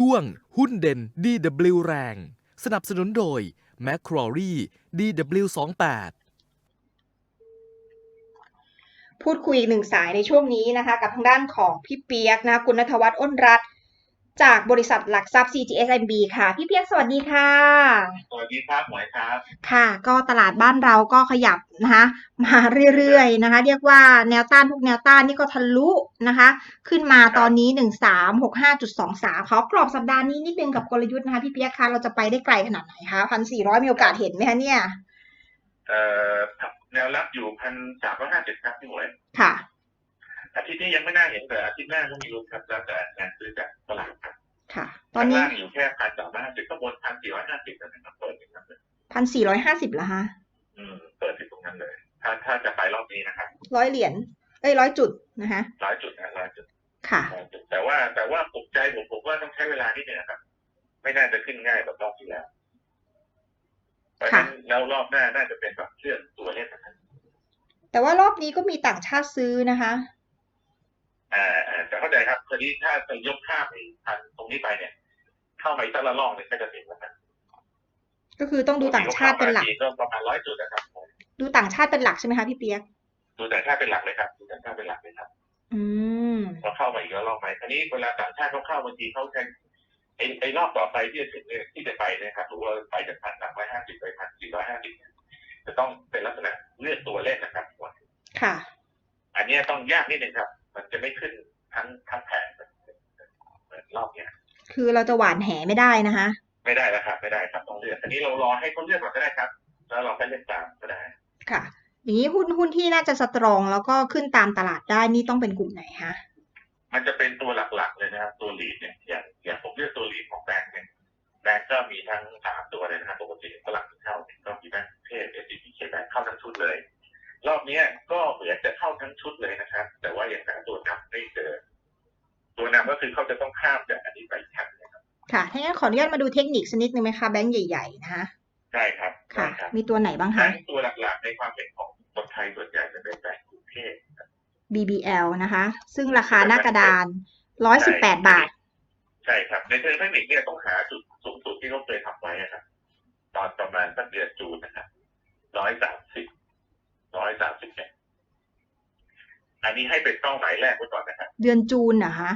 ช่วงหุ้นเด่น DW แรง สนับสนุนโดย m c q u a r e DW28 พูดคุยอีกหนึ่งสายในช่วงนี้นะคะ กับทางด้านของพี่เปียกนะคุณนทวัฒน์อ้นรัตน์ จากบริษัทหลักทรัพย์ CGSMB ค่ะ พี่เปียกสวัสดีค่ะ สวัสดีครับหมวยครับ ค่ะ ก็ตลาดบ้านเราก็ขยับนะคะมาเรื่อยๆนะคะ เรียกว่าแนวต้านทุกแนวต้านนี่ก็ทะลุนะคะ ขึ้นมาตอนนี้ 1365.23ขอกรอบสัปดาห์นี้นิดนึงกับกลยุทธ์นะคะ พี่เปียกคะเราจะไปได้ไกลขนาดไหนคะพันสี่ร้อยมีโอกาสเห็นไหมคะเนี่ยเอ่อแนวรับอยู่พันสามร้อยห้าสิบครับพี่หมวยค่ะอาทิตย์นี้ยังไม่น่าเห็นแต่อาทิตย์หน้าก็มีลุ้นครับแล้วแต่งานซื้อจากตลาดครับค่ะ ตอนนี้ข้างล่างอยู่แค่พันสามร้อยห้าสิบข้างบนพันสี่ร้อยห้าสิบนะครับเปิดถึงนั้นเลยพันสี่ร้อยห้าสิบละฮะอืมเปิดถึงตรงนั้นเลย ถ้าถ้าจะไปรอบนี้นะครับร้อยเหรียญเอ้ยร้อยจุดนะคะร้อยจุดนะร้อยจุดค่ะร้อยจุดแต่ว่าแต่ว่าปลุกใจผมผมว่าต้องใช้เวลานิดนึงนะครับ ไม่น่าจะขึ้นง่ายแบบรอบที่แล้วเพราะฉะนั้นแล้วรอบหน้าน่าจะเป็นแบบเชื่อตัวเล่นนะครับแต่ว่ารอบนี้ก็มีต่างชาติซื้อนะคะอ่าอ่าแต่เข้าใจครับคราวนี้ถ้าจะยกข้ามไอ้พันตรงนี้ไปเนี่ย เข้ามาอีกสักละลอกหนึงก็จะถึงแล้วครับก็คือต้องดูต่างชาติเป็นหลักก็ประมาณร้อยจุดนะครับดูต่างชาติเป็นหลักใช่ไหมคะพี่เปียกดูต่างชาติเป็นหลักเลยครับดูต่างชาติเป็นหลักเลยครับ อืมพอเข้ามาอีกแล้วรอบไหมคราวนี้เวลาต่างชาติเขาเข้าบางทีเขาแทนไอ้ไอ้รอบต่อไปที่จะถึงเนี่ยที่จะไปเนะครับหรือว่าไปจากพันสามร้อยห้าสิบไปพันสี่ร้อยห้าสิบจะต้องเป็นลักษณะเลือกตัวเลขนะครับค่ะ อันเนี้ยต้องยากนิดนึงครับ มันจะไม่ขึ้นทั้งทั้งแผงเหมือนเหมือนรอบเนี้ย คือเราจะหวานแหไม่ได้นะคะ ไม่ได้แล้วครับไม่ได้ครับต้องเลือกอันนี้เรารอให้เขาเลือกก่อนก็ได้ครับ แล้วเราไปเล่นตามก็ได้ค่ะอย่างนี้หุ้นหุ้นที่น่าจะสตรองแล้วก็ขึ้นตามตลาดได้นี่ต้องเป็นกลุ่มไหนคะมันจะเป็นตัวหลักๆเลยนะครับตัวลีดเนี่ยอย่างอย่างผมเลือกตัวลีดของแบงค์เนี่ยแบงค์ก็มีทั้งสามตัวเลยนะครับปกติฝรั่งเข้าเนี่ยก็มีแบงค์เทศเอสซีเคแบงค์เข้าทั้งชุดเลย รอบเนี้ยก็เหมือนจะเข้าทั้งชุดเลยนะครับ แต่ว่ายังหาตัวนำไม่เจอตัวนำก็คือเขาจะต้องข้ามจากอันนี้ไปอีกชั้นนะ ครับค่ะถ้างั้นขออนุญาตมาดูเทคนิคสักนิดนึงไหมคะแบงก์ใหญ่ๆนะคะใช่ครับค่ะใช่ครับมีตัวไหนบ้างแบคะงค์ตัวหลักๆในความเห็นของคนไทยส่วนใหญ่จะเป็นแบงค์กรุงเทพ BBL นะคะ ซึ่งราคาหน้ากระดานร้อยสิบแปดบาท ใช่ครับ ในเชิงเทคนิคเนี่ยต้องหาจุดสูงสุดที่เขาเคยทำไว้นะครับตอนประมาณสักเดือนจูนนะครับร้อยสามสิบร้อยสามสิบเนี่ยอันนี้ให้เป็นเป้าหมายแรกไว้ก่อนนะครับ เดือนจูนนะคะ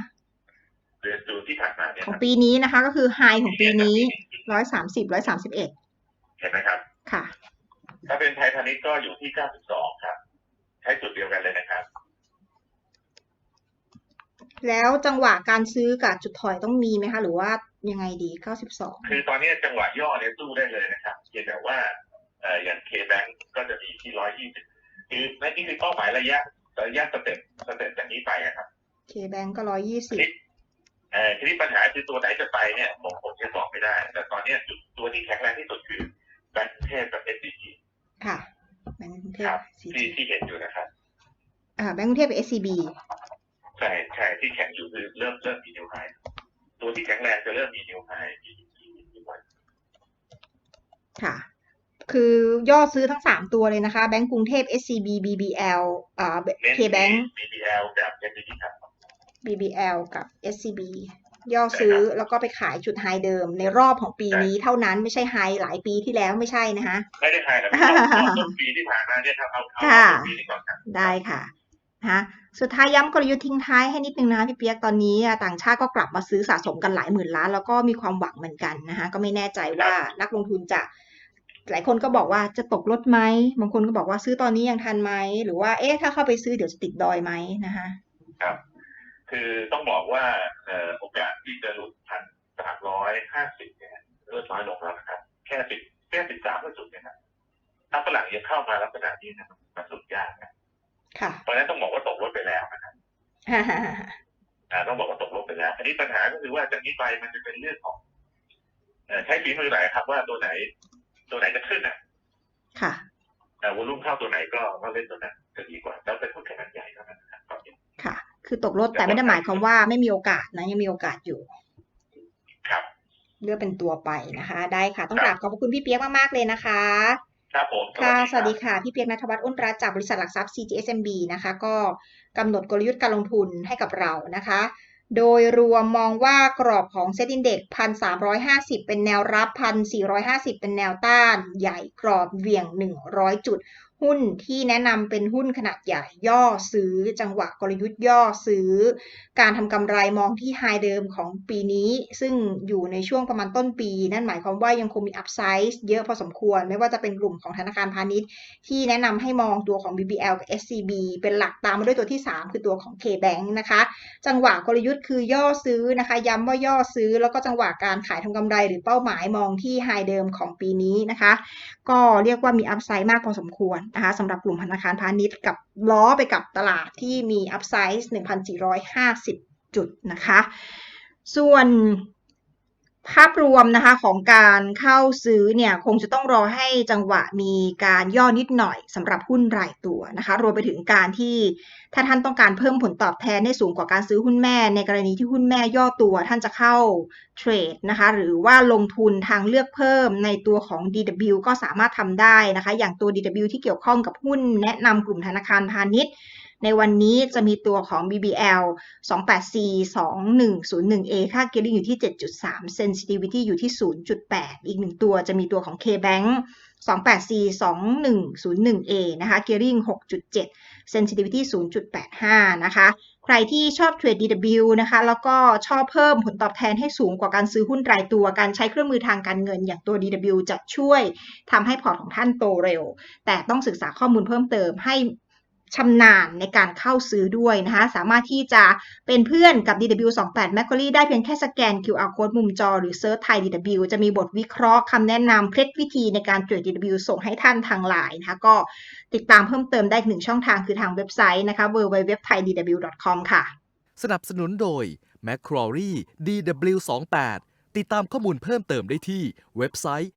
เดือนจูนที่ผ่านมาเนี่ยของครับปีนี้นะคะ ก็คือไฮของปีนี้ร้อยสามสิบร้อยสามสิบเอ็ดเห็นไหมครับ ค่ะ ถ้าเป็นไทยพาณิชย์ก็อยู่ที่เก้าสิบสองครับ ใช้จุดเดียวกันเลยนะครับ แล้วจังหวะการซื้อกับจุดถอยต้องมีไหมคะ หรือว่ายังไงดีเก้าสิบสองคือตอนนี้จังหวะย่อเนี่ยสู้ได้เลยนะครับเพียงแต่ว่าเอ่ออย่างเคแบงก็จะมีที่ร้อยยี่สิบคือนั่นนี่คือเป้าหมายระยะระยะสเต็ปสเต็ปจากนี้ไปอะครับเคแบงก็ร้อยยี่สิบเอ่อ ทีนี้ปัญหาคือตัวไหนจะไปเนี่ยผมผมจะบอกไม่ได้ แต่ตอนเนี้ยจุดตัวที่แข็งแรงที่สุดคือแบงก์กรุงเทพกับ SCB ค่ะแบงก์กรุงเทคพรับซีที่ที่เห็นอยู่นะครับอ่าแบงก์กรุงเทพกับ SCB ใช่ใช่ที่แข็งอยู่คือเริ่มเริ่มมีนิวไฮตัวที่แข็งแรงจะเริ่มมีนิวไฮมีมีมีวันค่ะ คือย่อซื้อทั้งสามตัวเลยนะคะ แบงก์กรุงเทพ SCB BBL อ่าเน้น K Bank BBL กับ SCB ครับ BBL กับ SCB ย่อซื้อแล้วก็ไปขายจุดไฮเดิม ในรอบของปีนี้เท่านั้นไม่ใช่ไฮหลายปีที่แล้วไม่ใช่นะคะไม่ได้ไฮนะเอาเอาต้นปีที่ผ่านมาเนี่ยครับเอาเอาค่ะต้นปีนี้ก่อนครับได้ค่ะนะคะสุดท้ายย้ำกลยุทธ์ทิ้งท้ายให้นิดนึงนะพี่เปียกตอนนี้อะต่างชาติก็กลับมาซื้อสะสมกันหลายหมื่นล้าน แล้วก็มีความหวังเหมือนกันนะคะก็ไม่แน่ใจว่านักลงทุนจะ หลายคนก็บอกว่าจะตกรถไหมบางคนก็บอกว่าซื้อตอนนี้ยังทันไหมหรือว่าเอ๊ะถ้าเข้าไปซื้อเดี๋ยวจะติดดอยไหมนะคะครับ คือต้องบอกว่าเอ่อโอกาสที่จะหลุดพันสามร้อยห้าสิบเนี่ยลดน้อยลงแล้วนะครับ แค่สิบแค่สิบสามเปอร์เซ็นต์นะครับถ้าฝรั่งยังเข้ามาลักษณะนี้นะครับมันสุดยากนะค่ะเพราะฉะนั้นต้องบอกว่าตกรถไปแล้วนะครับอ่าต้องบอกว่าตกรถไปแล้ว อันนี้ปัญหาก็คือว่าจากนี้ไปมันจะเป็นเรื่องของเอ่อใช้ฝีมือไหนครับว่าตัวไหน ตัวไหนจะขึ้นอะ ค่ะแต่วอลุ่มเข้าตัวไหนก็ก็เล่นตัวนั้นจะดีกว่าแล้วเป็ ค่ะคือตกรถแต่ไม่ได้หมายความว่าไม่มีโอกาสนะยังมีโอกาสอยู่ครับเลือกเป็นตัวไปนะคะ ได้ค่ะ ต้องกราบขอบพระคุณพี่เปียกมากๆเลยนะคะครับผมค่ะสรับวัสดีค่ะ พี่เปียกนัทวัฒน์อ้นรัตน์จากบริษัทหลักทรัพย์ CGSMB นะคะ ก็กำหนดกลยุทธ์การลงทุนให้กับเรานะคะ โดยรวมมองว่ากรอบของเซ็ตอินเด็ก1,350เป็นแนวรับ1,450เป็นแนวต้าน ใหญ่กรอบเหวี่ยง100จุด หุ้นที่แนะนำเป็นหุ้นขนาดใหญ่ย่อซื้อจังหวะกลยุทธ์ย่อซื้อ การทำกำไรมองที่ไฮเดิมของปีนี้ ซึ่งอยู่ในช่วงประมาณต้นปี นั่นหมายความว่ายังคงมีอัพไซด์เยอะพอสมควร ไม่ว่าจะเป็นกลุ่มของธนาคารพาณิชย์ ที่แนะนำให้มองตัวของ BBL กับ SCB เป็นหลักตามมาด้วยตัวที่ 3 คือตัวของ KBank นะคะ จังหวะกลยุทธ์คือย่อซื้อนะคะ ย้ำว่าย่อซื้อ แล้วก็จังหวะการขายทำกำไร หรือเป้าหมายมองที่ไฮเดิมของปีนี้นะคะ ก็เรียกว่ามีอัพไซด์มากพอสมควรนะคะสำหรับกลุ่มธนาคารพาณิชย์กับล้อไปกับตลาดที่มีอัพไซส์1,450 จุดนะคะ ส่วน ภาพรวมนะคะของการเข้าซื้อเนี่ยคงจะต้องรอให้จังหวะมีการย่อนิดหน่อยสำหรับหุ้นรายตัวนะคะรวมไปถึงการที่ถ้าท่านต้องการเพิ่มผลตอบแทนให้สูงกว่าการซื้อหุ้นแม่ ในกรณีที่หุ้นแม่ย่อตัวท่านจะเข้าเทรดนะคะหรือว่าลงทุนทางเลือกเพิ่มในตัวของ DW ก็สามารถทำได้นะคะ อย่างตัว DW ที่เกี่ยวข้องกับหุ้นแนะนำกลุ่มธนาคารพาณิชย์ ในวันนี้จะมีตัวของ BBL 28C 2101A ค่าเกลิ่งอยู่ที่ 7.3 sensitivity อยู่ที่ 0.8 อีกหนึ่งตัวจะมีตัวของ KBank 28C 2101A นะคะ gearing 6.7 sensitivity 0.85 นะคะ ใครที่ชอบเทรด DW นะคะ แล้วก็ชอบเพิ่มผลตอบแทนให้สูงกว่าการซื้อหุ้นรายตัว การใช้เครื่องมือทางการเงินอย่างตัว DW จะช่วยทำให้พอร์ตของท่านโตเร็ว แต่ต้องศึกษาข้อมูลเพิ่มเติมให้ ชำนาญในการเข้าซื้อด้วยนะคะสามารถที่จะเป็นเพื่อนกับ DW28 Macquarie ได้เพียงแค่สแกน QR code มุมจอหรือเซิร์ชไทย DW จะมีบทวิเคราะห์คำแนะนำเคล็ดวิธีในการเทรด DW ส่งให้ท่านทางไลน์นะคะก็ติดตามเพิ่มเติมได้หนึ่งช่องทางคือทางเว็บไซต์นะคะ www.thaidw.com ค่ะ สนับสนุนโดย Macquarie DW28 ติดตามข้อมูลเพิ่มเติมได้ที่เว็บไซต์